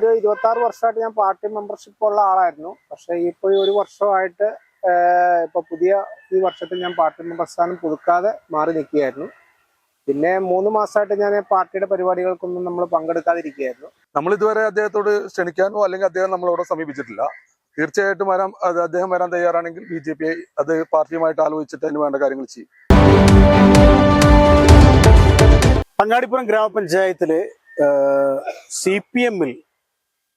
ഒരു ഇരുപത്തി ആറ് വർഷമായിട്ട് ഞാൻ പാർട്ടി മെമ്പർഷിപ്പ് ഉള്ള ആളായിരുന്നു. പക്ഷെ ഇപ്പോൾ ഈ ഒരു വർഷമായിട്ട് ഇപ്പൊ പുതിയ ഈ വർഷത്തിൽ ഞാൻ പാർട്ടി മെമ്പർ സ്ഥാനം പുതുക്കാതെ മാറി നിൽക്കുകയായിരുന്നു. പിന്നെ മൂന്ന് മാസമായിട്ട് ഞാൻ പാർട്ടിയുടെ പരിപാടികൾക്കൊന്നും നമ്മൾ പങ്കെടുക്കാതിരിക്കുകയായിരുന്നു. നമ്മൾ ഇതുവരെ അദ്ദേഹത്തോട് ക്ഷണിക്കാനോ അല്ലെങ്കിൽ അദ്ദേഹം നമ്മളോട് സമീപിച്ചിട്ടില്ല. തീർച്ചയായിട്ടും വരാൻ അത് അദ്ദേഹം വരാൻ തയ്യാറാണെങ്കിൽ ബി ജെ പി അത് പാർട്ടിയുമായിട്ട് ആലോചിച്ചിട്ട് അതിന് വേണ്ട കാര്യങ്ങൾ ചെയ്യും. അങ്ങാടിപ്പുറം ഗ്രാമപഞ്ചായത്തിൽ സി പി എമ്മിൽ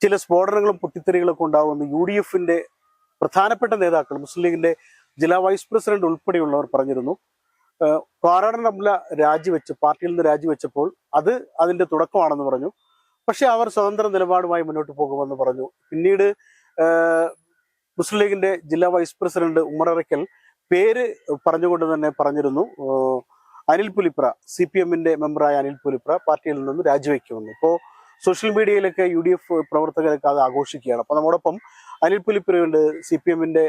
ചില സ്ഫോടനങ്ങളും പൊട്ടിത്തെറികളൊക്കെ ഉണ്ടാവുമെന്ന് യു ഡി എഫിന്റെ പ്രധാനപ്പെട്ട നേതാക്കൾ മുസ്ലിം ലീഗിന്റെ ജില്ലാ വൈസ് പ്രസിഡന്റ് ഉൾപ്പെടെയുള്ളവർ പറഞ്ഞിരുന്നു. നമ്മൾ രാജിവെച്ച് പാർട്ടിയിൽ നിന്ന് രാജിവെച്ചപ്പോൾ അത് അതിന്റെ തുടക്കമാണെന്ന് പറഞ്ഞു. പക്ഷെ അവർ സ്വതന്ത്ര നിലപാടുമായി മുന്നോട്ട് പോകുമെന്ന് പറഞ്ഞു. പിന്നീട് മുസ്ലിം ലീഗിന്റെ ജില്ലാ വൈസ് പ്രസിഡന്റ് ഉമ്മറക്കൽ പേര് പറഞ്ഞുകൊണ്ട് തന്നെ പറഞ്ഞിരുന്നു. അനിൽ പുലിപ്ര സി പി എമ്മിന്റെ മെമ്പറായ അനിൽ പുലിപ്ര പാർട്ടിയിൽ നിന്നും രാജിവെക്കുമെന്ന്. ഇപ്പോൾ സോഷ്യൽ മീഡിയയിലൊക്കെ യു ഡി എഫ് പ്രവർത്തകരൊക്കെ അത് ആഘോഷിക്കുകയാണ്. അപ്പോൾ നമ്മോടൊപ്പം അനിൽ പുലിപ്പുരയുണ്ട് സി പി എമ്മിന്റെ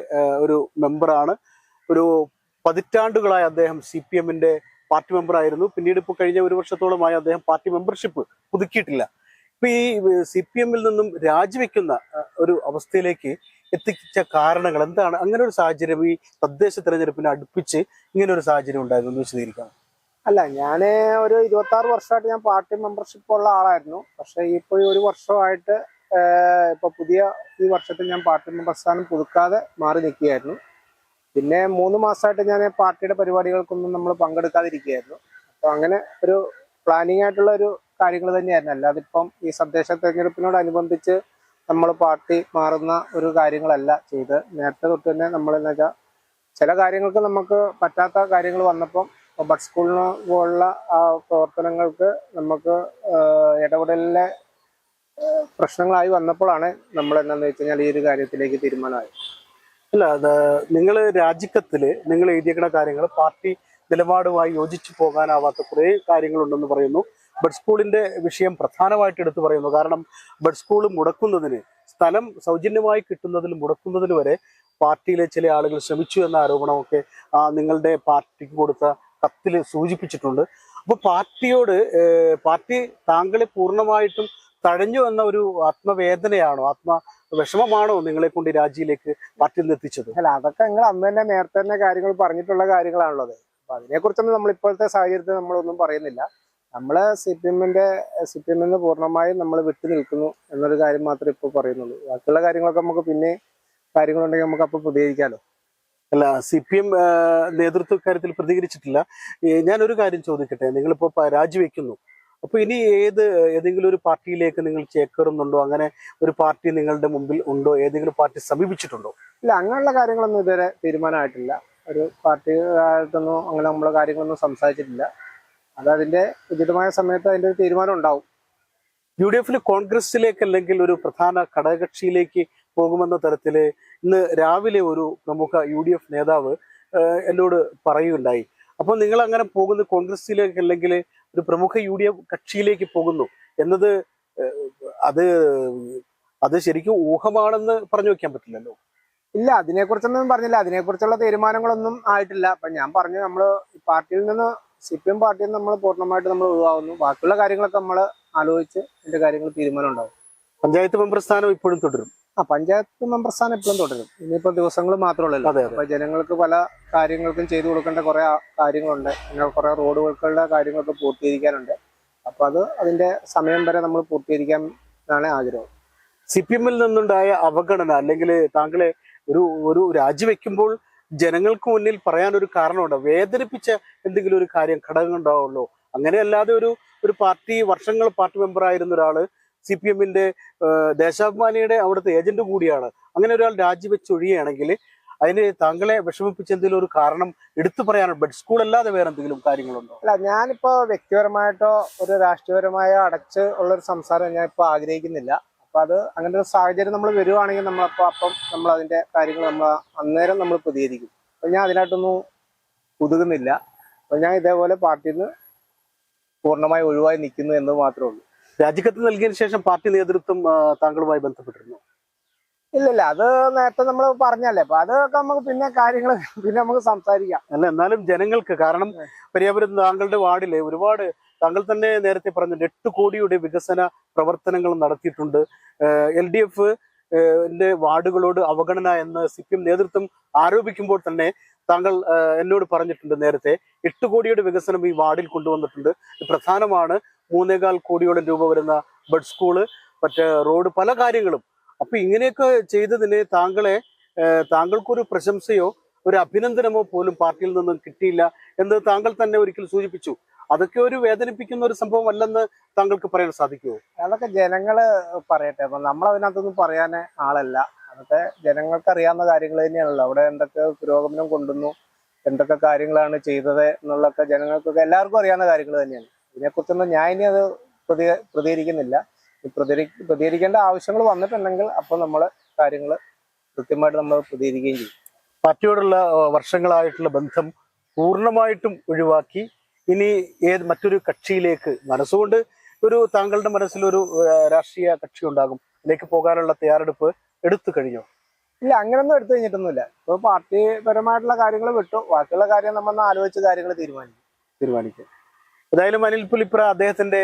ഒരു മെമ്പറാണ്. ഒരു പതിറ്റാണ്ടുകളായി അദ്ദേഹം സി പി എമ്മിന്റെ പാർട്ടി മെമ്പറായിരുന്നു. പിന്നീട് ഇപ്പോൾ കഴിഞ്ഞ ഒരു വർഷത്തോളമായി അദ്ദേഹം പാർട്ടി മെമ്പർഷിപ്പ് പുതുക്കിയിട്ടില്ല. ഇപ്പൊ ഈ സി പി എമ്മിൽ നിന്നും രാജിവെക്കുന്ന ഒരു അവസ്ഥയിലേക്ക് എത്തിച്ച കാരണങ്ങൾ എന്താണ്? അങ്ങനെ ഒരു സാഹചര്യം ഈ തദ്ദേശ തെരഞ്ഞെടുപ്പിനെ അടുപ്പിച്ച് ഇങ്ങനെ ഒരു സാഹചര്യം ഉണ്ടായിരുന്നു എന്ന് വിശദീകരിക്കാം. അല്ല ഞാൻ ഒരു ഇരുപത്തി ആറ് വർഷമായിട്ട് ഞാൻ പാർട്ടി മെമ്പർഷിപ്പ് ഉള്ള ആളായിരുന്നു. പക്ഷേ ഇപ്പോൾ ഈ ഒരു വർഷമായിട്ട് ഇപ്പൊ പുതിയ ഈ വർഷത്തിൽ ഞാൻ പാർട്ടി മെമ്പർ സ്ഥാനം പുതുക്കാതെ മാറി നിൽക്കുകയായിരുന്നു. പിന്നെ മൂന്ന് മാസമായിട്ട് ഞാൻ പാർട്ടിയുടെ പരിപാടികൾക്കൊന്നും നമ്മൾ പങ്കെടുക്കാതിരിക്കുകയായിരുന്നു. അപ്പൊ അങ്ങനെ ഒരു പ്ലാനിങ് ആയിട്ടുള്ള ഒരു കാര്യങ്ങൾ തന്നെയായിരുന്നു. അല്ലാതെ ഇപ്പം ഈ സന്ദേശ തെരഞ്ഞെടുപ്പിനോടനുബന്ധിച്ച് നമ്മൾ പാർട്ടി മാറുന്ന ഒരു കാര്യങ്ങളല്ല ചെയ്ത് നേരത്തെ തൊട്ട് തന്നെ നമ്മൾ എന്ന് വെച്ചാൽ ചില കാര്യങ്ങൾക്ക് നമുക്ക് പറ്റാത്ത കാര്യങ്ങൾ വന്നപ്പം ഇപ്പൊ ബഡ് സ്കൂളിന് പോലുള്ള ആ പ്രവർത്തനങ്ങൾക്ക് നമുക്ക് ഇടപെടലിലെ പ്രശ്നങ്ങളായി വന്നപ്പോഴാണ് നമ്മൾ എന്താണെന്ന് വെച്ച് കഴിഞ്ഞാൽ ഈ ഒരു കാര്യത്തിലേക്ക് തീരുമാനമായത്. അല്ല നിങ്ങൾ രാജിക്കത്തിൽ നിങ്ങൾ എഴുതിയേക്കുന്ന കാര്യങ്ങൾ പാർട്ടി നിലപാടുമായി യോജിച്ചു പോകാനാവാത്ത കുറേ കാര്യങ്ങളുണ്ടെന്ന് പറയുന്നു. ബഡ് സ്കൂളിന്റെ വിഷയം പ്രധാനമായിട്ട് എടുത്തു പറയുന്നു. കാരണം ബഡ് സ്കൂൾ മുടക്കുന്നതിന് സ്ഥലം സൗജന്യമായി കിട്ടുന്നതിൽ മുടക്കുന്നതിന് വരെ പാർട്ടിയിലെ ചില ആളുകൾ ശ്രമിച്ചു എന്ന ആരോപണമൊക്കെ നിങ്ങളുടെ പാർട്ടിക്ക് കൊടുത്ത കത്തിൽ സൂചിപ്പിച്ചിട്ടുണ്ട്. അപ്പൊ പാർട്ടിയോട് പാർട്ടി താങ്കളെ പൂർണമായിട്ടും തഴഞ്ഞു എന്ന ഒരു ആത്മവേദനയാണോ ആത്മ വിഷമമാണോ നിങ്ങളെ കൊണ്ട് രാജ്യയിലേക്ക് പാർട്ടിയിൽ നിന്ന് എത്തിച്ചത്? അല്ല അതൊക്കെ നിങ്ങൾ അന്ന് തന്നെ നേരത്തെ തന്നെ കാര്യങ്ങൾ പറഞ്ഞിട്ടുള്ള കാര്യങ്ങളാണുള്ളത്. അപ്പൊ അതിനെക്കുറിച്ചൊന്നും നമ്മൾ ഇപ്പോഴത്തെ സാഹചര്യത്തിൽ നമ്മളൊന്നും പറയുന്നില്ല. നമ്മൾ സി പി എമ്മിന്റെ സി പി എമ്മിൽ നിന്ന് പൂർണമായും നമ്മൾ വിട്ടു നിൽക്കുന്നു എന്നൊരു കാര്യം മാത്രമേ ഇപ്പോൾ പറയുന്നുള്ളൂ. ബാക്കിയുള്ള കാര്യങ്ങളൊക്കെ നമുക്ക് പിന്നെ കാര്യങ്ങളുണ്ടെങ്കിൽ നമുക്ക് അപ്പോൾ പ്രതികരിക്കാമല്ലോ അല്ല സി പി എം നേതൃത്വ കാര്യത്തിൽ പ്രതികരിച്ചിട്ടില്ല ഞാനൊരു കാര്യം ചോദിക്കട്ടെ? നിങ്ങളിപ്പോ രാജിവെക്കുന്നു. അപ്പൊ ഇനി ഏത് ഏതെങ്കിലും ഒരു പാർട്ടിയിലേക്ക് നിങ്ങൾ ചേക്കേറുന്നുണ്ടോ? അങ്ങനെ ഒരു പാർട്ടി നിങ്ങളുടെ മുമ്പിൽ ഉണ്ടോ? ഏതെങ്കിലും പാർട്ടി സമീപിച്ചിട്ടുണ്ടോ? ഇല്ല അങ്ങനെയുള്ള കാര്യങ്ങളൊന്നും ഇതുവരെ തീരുമാനമായിട്ടില്ല. ഒരു പാർട്ടിയായിട്ടൊന്നും അങ്ങനെ നമ്മളെ കാര്യങ്ങളൊന്നും സംസാരിച്ചിട്ടില്ല. അത് അതിന്റെ ഉചിതമായ സമയത്ത് അതിന്റെ ഒരു തീരുമാനം ഉണ്ടാവും. യു ഡി എഫിൽ കോൺഗ്രസിലേക്ക് അല്ലെങ്കിൽ ഒരു പ്രധാന ഘടകകക്ഷിയിലേക്ക് പോകുമെന്ന തരത്തിൽ ഇന്ന് രാവിലെ ഒരു പ്രമുഖ യു ഡി എഫ് നേതാവ് എന്നോട് പറയുകയുണ്ടായി. അപ്പോൾ നിങ്ങൾ അങ്ങനെ പോകുന്ന കോൺഗ്രസിലേക്ക് അല്ലെങ്കിൽ ഒരു പ്രമുഖ യു ഡി എഫ് കക്ഷിയിലേക്ക് പോകുന്നു എന്നത് അത് അത് ശരിക്കും ഊഹമാണെന്ന് പറഞ്ഞു വെക്കാൻ പറ്റില്ലല്ലോ? ഇല്ല അതിനെക്കുറിച്ചൊന്നും പറഞ്ഞില്ല. അതിനെക്കുറിച്ചുള്ള തീരുമാനങ്ങളൊന്നും ആയിട്ടില്ല. അപ്പൊ ഞാൻ പറഞ്ഞു നമ്മൾ ഈ പാർട്ടിയിൽ നിന്ന് സി പി എം പാർട്ടിയിൽ നിന്ന് നമ്മൾ പൂർണമായിട്ട് നമ്മൾ ഒഴിവാകുന്നു. ബാക്കിയുള്ള കാര്യങ്ങളൊക്കെ നമ്മൾ ആലോചിച്ച് അതിന്റെ കാര്യങ്ങൾ തീരുമാനം ഉണ്ടാവും പഞ്ചായത്ത് മെമ്പർ സ്ഥാനം ഇപ്പോഴും തുടരും. ആ പഞ്ചായത്ത് മെമ്പർ സ്ഥാനം എപ്പോഴും തുടരും. ഇനിയിപ്പോ ദിവസങ്ങൾ മാത്രമല്ലല്ലോ. അപ്പൊ ജനങ്ങൾക്ക് പല കാര്യങ്ങൾക്കും ചെയ്തു കൊടുക്കേണ്ട കുറെ കാര്യങ്ങളുണ്ട്. പിന്നെ കുറെ റോഡുകൾക്കുള്ള കാര്യങ്ങളൊക്കെ പൂർത്തീകരിക്കാനുണ്ട്. അപ്പൊ അത് അതിന്റെ സമയം വരെ നമ്മൾ പൂർത്തീകരിക്കാൻ ആണ് ആഗ്രഹം. സി പി എമ്മിൽ നിന്നുണ്ടായ അവഗണന അല്ലെങ്കിൽ താങ്കളെ ഒരു ഒരു രാജിവെക്കുമ്പോൾ ജനങ്ങൾക്ക് മുന്നിൽ പറയാൻ ഒരു കാരണമുണ്ടോ? വേദനിപ്പിച്ച എന്തെങ്കിലും ഒരു കാര്യം ഘടകം ഉണ്ടാവുള്ളൂ അങ്ങനെയല്ലാതെ ഒരു ഒരു പാർട്ടി വർഷങ്ങൾ പാർട്ടി മെമ്പർ ആയിരുന്ന ഒരാൾ സി പി എമ്മിന്റെ ദേശാഭിമാനിയുടെ അവിടുത്തെ ഏജന്റ് കൂടിയാണ്. അങ്ങനെ ഒരാൾ രാജിവെച്ചൊഴിയുകയാണെങ്കിൽ അതിന് താങ്കളെ വിഷമിപ്പിച്ച എന്തെങ്കിലും ഒരു കാരണം എടുത്തു പറയാനുണ്ട് ബഡ് സ്കൂൾ അല്ലാതെ വേറെ എന്തെങ്കിലും കാര്യങ്ങളുണ്ടോ? അല്ല ഞാനിപ്പോ വ്യക്തിപരമായിട്ടോ ഒരു രാഷ്ട്രീയപരമായ അടച്ച് ഉള്ള ഒരു സംസാരം ഞാൻ ഇപ്പൊ ആഗ്രഹിക്കുന്നില്ല. അപ്പൊ അത് അങ്ങനെ ഒരു സാഹചര്യം നമ്മൾ വരുവാണെങ്കിൽ നമ്മളപ്പോ അപ്പം നമ്മൾ അതിന്റെ കാര്യങ്ങൾ നമ്മൾ അന്നേരം നമ്മൾ പ്രതികരിക്കും. അപ്പൊ ഞാൻ അതിനായിട്ടൊന്നും പുതുകുന്നില്ല. അപ്പൊ ഞാൻ ഇതേപോലെ പാർട്ടിയിൽ നിന്ന് പൂർണമായി ഒഴിവായി നിൽക്കുന്നു എന്ന് മാത്രമേ ഉള്ളൂ. രാജിക്കത്ത് നൽകിയതിനു ശേഷം പാർട്ടി നേതൃത്വം താങ്കളുമായി ബന്ധപ്പെട്ടിരുന്നു. ഇല്ല ഇല്ല. അത് നേരത്തെ നമ്മൾ പറഞ്ഞല്ലേ. അപ്പൊ അതൊക്കെ നമുക്ക് പിന്നെ കാര്യങ്ങൾ പിന്നെ നമുക്ക് സംസാരിക്കാം. അല്ല എന്നാലും ജനങ്ങൾക്ക് കാരണം പരിയാപുരം താങ്കളുടെ വാർഡിലെ ഒരുപാട് താങ്കൾ തന്നെ നേരത്തെ പറഞ്ഞ എട്ട് കോടിയുടെ വികസന പ്രവർത്തനങ്ങൾ നടത്തിയിട്ടുണ്ട്. എൽ ഡി എഫ് വാർഡുകളോട് അവഗണന എന്ന് സി പി എം നേതൃത്വം ആരോപിക്കുമ്പോൾ തന്നെ താങ്കൾ എന്നോട് പറഞ്ഞിട്ടുണ്ട് നേരത്തെ എട്ട് കോടിയുടെ വികസനം ഈ വാർഡിൽ കൊണ്ടുവന്നിട്ടുണ്ട്. പ്രധാനമാണ്. മൂന്നേകാൽ കോടിയോളം രൂപ വരുന്ന ബഡ് സ്കൂൾ മറ്റേ റോഡ് പല കാര്യങ്ങളും. അപ്പൊ ഇങ്ങനെയൊക്കെ ചെയ്തതിന് താങ്കളെ താങ്കൾക്കൊരു പ്രശംസയോ ഒരു അഭിനന്ദനമോ പോലും പാർട്ടിയിൽ നിന്നും കിട്ടിയില്ല എന്ന് താങ്കൾ തന്നെ ഒരിക്കൽ സൂചിപ്പിച്ചു. അതൊക്കെ ഒരു വേദനിപ്പിക്കുന്ന ഒരു സംഭവം അല്ലെന്ന് താങ്കൾക്ക് പറയാൻ സാധിക്കുമോ? അതൊക്കെ ജനങ്ങൾ പറയട്ടെ. അപ്പൊ നമ്മളതിനകത്തൊന്നും പറയാൻ ആളല്ല. അതൊക്കെ ജനങ്ങൾക്ക് അറിയാവുന്ന കാര്യങ്ങൾ തന്നെയാണല്ലോ. അവിടെ എന്തൊക്കെ പുരോഗമനം കൊണ്ടുവന്നു എന്തൊക്കെ കാര്യങ്ങളാണ് ചെയ്തത് എന്നുള്ളതൊക്കെ ജനങ്ങൾക്കൊക്കെ എല്ലാവർക്കും അറിയാവുന്ന കാര്യങ്ങൾ തന്നെയാണ്. ഇതിനെക്കുറിച്ചൊന്നും ഞാൻ ഇനി അത് പ്രതി പ്രതികരിക്കുന്നില്ല. ഈ പ്രതികരി പ്രതികരിക്കേണ്ട ആവശ്യങ്ങൾ വന്നിട്ടുണ്ടെങ്കിൽ അപ്പോൾ നമ്മൾ കാര്യങ്ങൾ കൃത്യമായിട്ട് നമ്മൾ പ്രതികരിക്കുകയും ചെയ്യും. പാർട്ടിയോടുള്ള വർഷങ്ങളായിട്ടുള്ള ബന്ധം പൂർണമായിട്ടും ഒഴിവാക്കി ഇനി ഏത് മറ്റൊരു കക്ഷിയിലേക്ക് മനസ്സുകൊണ്ട് ഒരു താങ്കളുടെ മനസ്സിലൊരു രാഷ്ട്രീയ കക്ഷി ഉണ്ടാകും. അതിലേക്ക് പോകാനുള്ള തയ്യാറെടുപ്പ് എടുത്തു കഴിഞ്ഞോ? ഇല്ല അങ്ങനൊന്നും എടുത്തു കഴിഞ്ഞിട്ടൊന്നുമില്ല. ഇപ്പോൾ പാർട്ടിപരമായിട്ടുള്ള കാര്യങ്ങൾ വിട്ടു. ബാക്കിയുള്ള കാര്യം നമ്മൾ ആലോചിച്ച് കാര്യങ്ങൾ തീരുമാനിക്കും. തീരുമാനിക്കും. ഏതായാലും അനിൽ പുലിപ്ര അദ്ദേഹത്തിന്റെ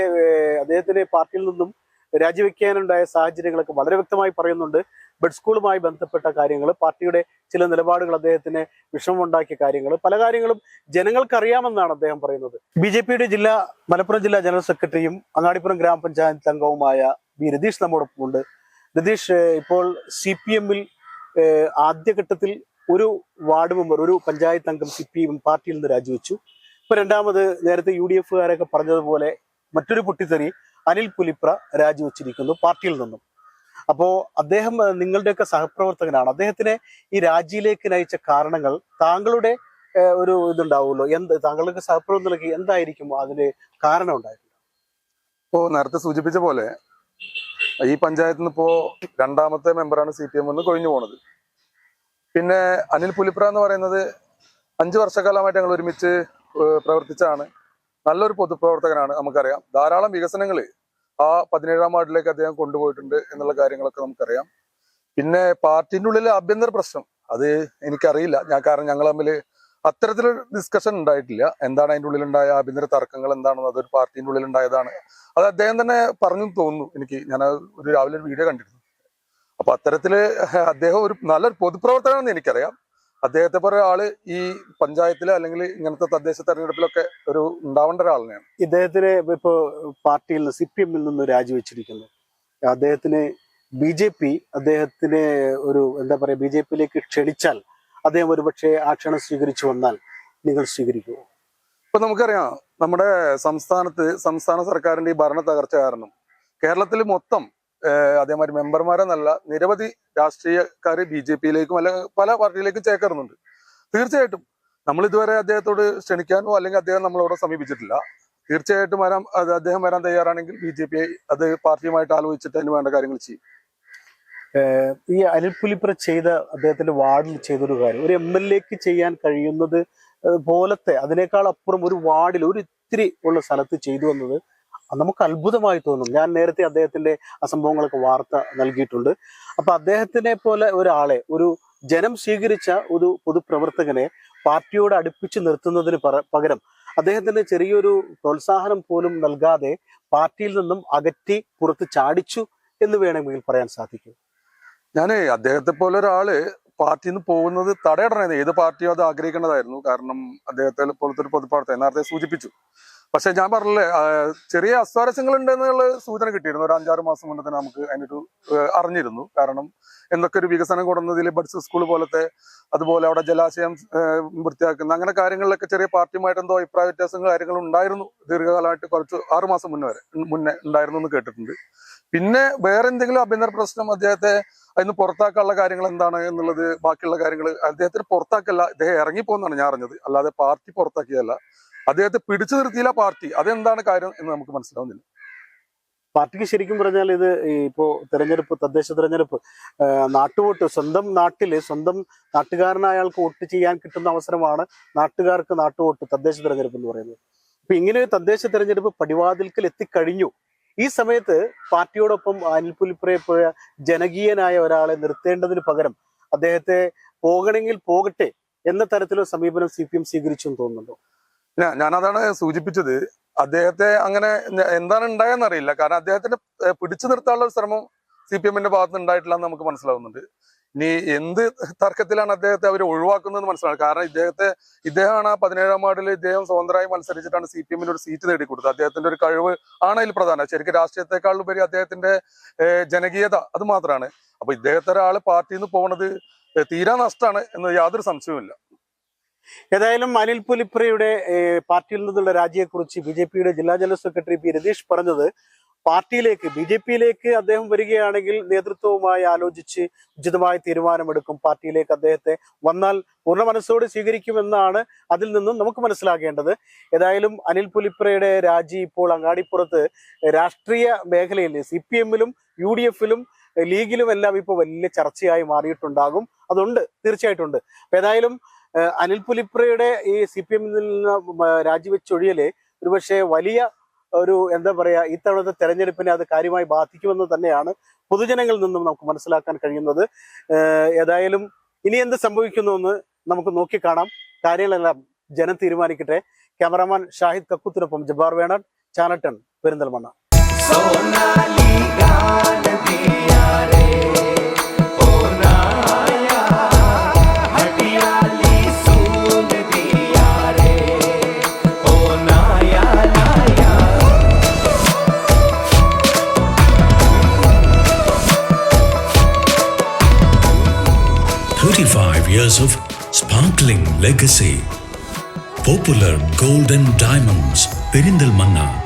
അദ്ദേഹത്തിന്റെ പാർട്ടിയിൽ നിന്നും രാജിവെക്കാനുണ്ടായ സാഹചര്യങ്ങളൊക്കെ വളരെ വ്യക്തമായി പറയുന്നുണ്ട്. ബഡ് സ്കൂളുമായി ബന്ധപ്പെട്ട കാര്യങ്ങൾ പാർട്ടിയുടെ ചില നിലപാടുകൾ അദ്ദേഹത്തിന് വിഷമമുണ്ടാക്കിയ കാര്യങ്ങൾ പല കാര്യങ്ങളും ജനങ്ങൾക്ക് അറിയാമെന്നാണ് അദ്ദേഹം പറയുന്നത്. ബി ജെ പിയുടെ ജില്ലാ മലപ്പുറം ജില്ലാ ജനറൽ സെക്രട്ടറിയും അങ്ങാടിപ്പുറം ഗ്രാമപഞ്ചായത്ത് അംഗവുമായ ബി രതീഷ് നമ്മോടൊപ്പം ഉണ്ട് രതീഷ് ഇപ്പോൾ സി പി എമ്മിൽ ആദ്യഘട്ടത്തിൽ ഒരു വാർഡ് മെമ്പർ ഒരു പഞ്ചായത്ത് അംഗം സി പി എം പാർട്ടിയിൽ നിന്ന് രാജിവെച്ചു. ഇപ്പൊ രണ്ടാമത് നേരത്തെ യു ഡി എഫുകാരൊക്കെ പറഞ്ഞതുപോലെ മറ്റൊരു പൊട്ടിത്തെറി അനിൽ പുലിപ്ര രാജിവെച്ചിരിക്കുന്നു പാർട്ടിയിൽ നിന്നും. അപ്പോ അദ്ദേഹം നിങ്ങളുടെയൊക്കെ സഹപ്രവർത്തകനാണ്. അദ്ദേഹത്തിനെ ഈ രാജിയിലേക്ക് നയിച്ച കാരണങ്ങൾ താങ്കളുടെ ഒരു ഇതുണ്ടാവുമല്ലോ? എന്ത് താങ്കളുടെ സഹപ്രവർത്തകർക്ക് എന്തായിരിക്കും അതിന് കാരണം ഉണ്ടായിരുന്നു ഇപ്പോ നേരത്തെ സൂചിപ്പിച്ച പോലെ ഈ പഞ്ചായത്തിൽ നിന്ന് ഇപ്പോ രണ്ടാമത്തെ മെമ്പറാണ് സി പി എം എന്ന് കൊഴിഞ്ഞു പോണത്. പിന്നെ അനിൽ പുലിപ്ര എന്ന് പറയുന്നത് അഞ്ചു വർഷക്കാലമായിട്ട് ഞങ്ങൾ ഒരുമിച്ച് പ്രവർത്തിച്ചാണ് നല്ലൊരു പൊതുപ്രവർത്തകനാണ് നമുക്കറിയാം. ധാരാളം വികസനങ്ങൾ ആ പതിനേഴാം വാർഡിലേക്ക് അദ്ദേഹം കൊണ്ടുപോയിട്ടുണ്ട് എന്നുള്ള കാര്യങ്ങളൊക്കെ നമുക്കറിയാം. പിന്നെ പാർട്ടിന്റെ ഉള്ളിലെ ആഭ്യന്തര പ്രശ്നം അത് എനിക്കറിയില്ല. ഞാൻ കാരണം ഞങ്ങൾ തമ്മിൽ അത്തരത്തിലൊരു ഡിസ്കഷൻ ഉണ്ടായിട്ടില്ല. എന്താണ് അതിന്റെ ഉള്ളിലുണ്ടായ ആഭ്യന്തര തർക്കങ്ങൾ എന്താണെന്ന് അതൊരു പാർട്ടിന്റെ ഉള്ളിലുണ്ടായതാണ്. അത് അദ്ദേഹം തന്നെ പറഞ്ഞു തോന്നുന്നു എനിക്ക്. ഞാൻ ഒരു രാവിലെ ഒരു വീഡിയോ കണ്ടിരുന്നു. അപ്പൊ അത്തരത്തിൽ അദ്ദേഹം ഒരു നല്ലൊരു പൊതുപ്രവർത്തകനാണെന്ന് എനിക്കറിയാം. അദ്ദേഹത്തെ പോലെ ആൾ ഈ പഞ്ചായത്തിൽ അല്ലെങ്കിൽ ഇങ്ങനത്തെ തദ്ദേശ തെരഞ്ഞെടുപ്പിലൊക്കെ ഒരു ഉണ്ടാവേണ്ട ഒരാളിനെയാണ്. ഇദ്ദേഹത്തിന് ഇപ്പോ പാർട്ടിയിൽ നിന്ന് സി പി എമ്മിൽ നിന്ന് രാജിവെച്ചിരിക്കുന്നു. അദ്ദേഹത്തിന് ബി ജെ പി അദ്ദേഹത്തിന് ഒരു എന്താ പറയാ ബി ജെ പിയിലേക്ക് ക്ഷണിച്ചാൽ അദ്ദേഹം ഒരുപക്ഷെ ആ ക്ഷണം സ്വീകരിച്ചു വന്നാൽ നിങ്ങൾ സ്വീകരിക്കുമോ? ഇപ്പൊ നമുക്കറിയാം നമ്മുടെ സംസ്ഥാനത്ത് സംസ്ഥാന സർക്കാരിന്റെ ഈ ഭരണ തകർച്ച കാരണം കേരളത്തിൽ മൊത്തം അതേമാതിരി മെമ്പർമാരെന്നല്ല നിരവധി രാഷ്ട്രീയക്കാർ ബി ജെ പിയിലേക്കും അല്ല പല പാർട്ടിയിലേക്കും ചേക്കേറുന്നുണ്ട്. തീർച്ചയായിട്ടും നമ്മൾ ഇതുവരെ അദ്ദേഹത്തോട് ക്ഷണിക്കാനോ അല്ലെങ്കിൽ അദ്ദേഹം നമ്മളോട് സമീപിച്ചിട്ടില്ല. തീർച്ചയായിട്ടും വരാൻ അദ്ദേഹം വരാൻ തയ്യാറാണെങ്കിൽ ബി ജെ പി അത് പാർട്ടിയുമായിട്ട് ആലോചിച്ചിട്ട് അതിന് വേണ്ട കാര്യങ്ങൾ ചെയ്യും. ഈ അനിൽ പുലിപ്ര ചെയ്ത അദ്ദേഹത്തിന്റെ വാർഡിൽ ചെയ്തൊരു കാര്യം. ഒരു എം എൽ എക്ക് ചെയ്യാൻ കഴിയുന്നത് പോലത്തെ അതിനേക്കാൾ അപ്പുറം ഒരു വാർഡിൽ ഒരു ഇത്തിരി ഉള്ള സ്ഥലത്ത് ചെയ്തു വന്നത് നമുക്ക് അത്ഭുതമായി തോന്നും. ഞാൻ നേരത്തെ അദ്ദേഹത്തിന്റെ അസംഭവങ്ങളൊക്കെ വാർത്ത നൽകിയിട്ടുണ്ട്. അപ്പൊ അദ്ദേഹത്തിനെ പോലെ ഒരാളെ ഒരു ജനം സ്വീകരിച്ച ഒരു പൊതുപ്രവർത്തകനെ പാർട്ടിയോട് അടുപ്പിച്ച് നിർത്തുന്നതിന് പകരം അദ്ദേഹത്തിന് ചെറിയൊരു പ്രോത്സാഹനം പോലും നൽകാതെ പാർട്ടിയിൽ നിന്നും അകറ്റി പുറത്ത് ചാടിച്ചു എന്ന് വേണമെങ്കിൽ പറയാൻ സാധിക്കും. ഞാൻ അദ്ദേഹത്തെ പോലെ ഒരാൾ പാർട്ടിയിൽ നിന്ന് പോകുന്നത് തടയിടണത് ഏത് പാർട്ടിയും അത് ആഗ്രഹിക്കേണ്ടതായിരുന്നു കാരണം അദ്ദേഹത്തെ പോലത്തെ ഒരു പൊതുപ്രവർത്തകൻ നേരത്തെ സൂചിപ്പിച്ചു. പക്ഷെ ഞാൻ പറഞ്ഞില്ലേ ചെറിയ അസ്വാരസ്യങ്ങൾ ഉണ്ടെന്നുള്ള സൂചന കിട്ടിയിരുന്നു. ഒരു അഞ്ചാറ് മാസം മുന്നേ തന്നെ നമുക്ക് അതിനൊരു അറിഞ്ഞിരുന്നു. കാരണം എന്തൊക്കെ ഒരു വികസനം കൊടുന്നതിൽ ബഡ്സ് സ്കൂൾ പോലത്തെ അതുപോലെ അവിടെ ജലാശയം വൃത്തിയാക്കുന്ന അങ്ങനെ കാര്യങ്ങളിലൊക്കെ ചെറിയ പാർട്ടിയുമായിട്ട് എന്തോ അഭിപ്രായ വ്യത്യാസങ്ങൾ കാര്യങ്ങളും ഉണ്ടായിരുന്നു. ദീർഘകാലമായിട്ട് കുറച്ച് ആറുമാസം മുന്നേ വരെ മുന്നേ ഉണ്ടായിരുന്നു എന്ന് കേട്ടിട്ടുണ്ട്. പിന്നെ വേറെ എന്തെങ്കിലും ആഭ്യന്തര പ്രശ്നം അദ്ദേഹത്തെ അതിന് പുറത്താക്കാനുള്ള കാര്യങ്ങൾ എന്താണ് എന്നുള്ളത് ബാക്കിയുള്ള കാര്യങ്ങൾ അദ്ദേഹത്തിന് പുറത്താക്കല്ല ഇദ്ദേഹം ഇറങ്ങിപ്പോന്നാണ് ഞാൻ അറിഞ്ഞത്. അല്ലാതെ പാർട്ടി പുറത്താക്കിയതല്ല. അദ്ദേഹത്തെ പിടിച്ചു നിർത്തിയില്ല പാർട്ടി. അതെന്താണ് കാര്യം എന്ന് നമുക്ക് മനസ്സിലാവുന്നില്ല. പാർട്ടിക്ക് ശരിക്കും പറഞ്ഞാൽ ഇത് ഇപ്പോ തെരഞ്ഞെടുപ്പ് തദ്ദേശ തെരഞ്ഞെടുപ്പ് നാട്ടുവോട്ട് സ്വന്തം നാട്ടിൽ സ്വന്തം നാട്ടുകാരനായ ആൾക്ക് വോട്ട് ചെയ്യാൻ കിട്ടുന്ന അവസരമാണ് നാട്ടുകാർക്ക് നാട്ടുവോട്ട് തദ്ദേശ തെരഞ്ഞെടുപ്പ് എന്ന് പറയുന്നത്. അപ്പൊ ഇങ്ങനെ ഒരു തദ്ദേശ തെരഞ്ഞെടുപ്പ് പടിവാതിൽക്കൽ എത്തിക്കഴിഞ്ഞു ഈ സമയത്ത് പാർട്ടിയോടൊപ്പം അനിൽ പുലിപ്രയെ പോയ ജനകീയനായ ഒരാളെ നിർത്തേണ്ടതിന് പകരം അദ്ദേഹത്തെ പോകണമെങ്കിൽ പോകട്ടെ എന്ന തരത്തിലുള്ള സമീപനം സി പി എം സ്വീകരിച്ചു എന്ന് തോന്നുന്നുണ്ടോ? ഞാനതാണ് സൂചിപ്പിച്ചത്. അദ്ദേഹത്തെ അങ്ങനെ എന്താണ് ഉണ്ടായെന്ന് അറിയില്ല കാരണം അദ്ദേഹത്തിന്റെ പിടിച്ചു നിർത്താനുള്ള ശ്രമം സി പി എമ്മിന്റെ ഭാഗത്ത് ഉണ്ടായിട്ടില്ല എന്ന് നമുക്ക് മനസ്സിലാവുന്നുണ്ട്. ഇനി എന്ത് തർക്കത്തിലാണ് അദ്ദേഹത്തെ അവർ ഒഴിവാക്കുന്നത് മനസ്സിലാണ് കാരണം ഇദ്ദേഹത്തെ ഇദ്ദേഹമാണ് ആ പതിനേഴാം വാർഡിൽ ഇദ്ദേഹം സ്വതന്ത്രമായി മത്സരിച്ചിട്ടാണ് സി പി എമ്മിന് ഒരു സീറ്റ് നേടിക്കൊടുത്തത്. അദ്ദേഹത്തിന്റെ ഒരു കഴിവ് ആണ് അതിൽ പ്രധാനം. ശരിക്കും രാഷ്ട്രീയത്തെക്കാളുപരി അദ്ദേഹത്തിന്റെ ജനകീയത അത് മാത്രമാണ്. അപ്പൊ ഇദ്ദേഹത്തെ ഒരാൾ പാർട്ടിയിൽ നിന്ന് പോകുന്നത് തീരാ നഷ്ടമാണ് എന്ന് യാതൊരു സംശയവുമില്ല. ഏതായാലും അനിൽ പുലിപ്രയുടെ പാർട്ടിയിൽ നിന്നുള്ള രാജിയെക്കുറിച്ച് ബി ജെ പിയുടെ ജില്ലാ ജനറൽ സെക്രട്ടറി പി രതീഷ് പറഞ്ഞത് പാർട്ടിയിലേക്ക് ബി ജെ പിയിലേക്ക് അദ്ദേഹം വരികയാണെങ്കിൽ നേതൃത്വവുമായി ആലോചിച്ച് ഉചിതമായ തീരുമാനമെടുക്കും. പാർട്ടിയിലേക്ക് അദ്ദേഹത്തെ വന്നാൽ പൂർണ മനസ്സോട് സ്വീകരിക്കുമെന്നാണ് അതിൽ നിന്നും നമുക്ക് മനസ്സിലാക്കേണ്ടത് ഏതായാലും അനിൽ പുലിപ്രയുടെ രാജി ഇപ്പോൾ അങ്ങാടിപ്പുറത്ത് രാഷ്ട്രീയ മേഖലയിൽ സി പി എമ്മിലും യു ഡി എഫിലും ലീഗിലും എല്ലാം ഇപ്പോൾ വലിയ ചർച്ചയായി മാറിയിട്ടുണ്ടാകും. അതുണ്ട് തീർച്ചയായിട്ടുണ്ട് ഏതായാലും അനിൽ പുലിപ്രയുടെ ഈ സി പി എമ്മിൽ നിന്ന് രാജിവെച്ചൊഴിയൽ ഒരുപക്ഷെ വലിയ ഒരു എന്താ പറയാ ഇത്തവണത്തെ തെരഞ്ഞെടുപ്പിനെ അത് കാര്യമായി ബാധിക്കുമെന്ന് തന്നെയാണ് പൊതുജനങ്ങളിൽ നിന്നും നമുക്ക് മനസ്സിലാക്കാൻ കഴിയുന്നത്. ഏതായാലും ഇനി എന്ത് സംഭവിക്കുന്നു എന്ന് നമുക്ക് നോക്കിക്കാണാം. കാര്യങ്ങളെല്ലാം ജനം തീരുമാനിക്കട്ടെ. ക്യാമറാമാൻ ഷാഹിദ് കക്കുത്തിനൊപ്പം Jabbar Venad ചാനട്ടൺ Perinthalmanna. Legacy. Popular Golden Diamonds, Perindalmanna,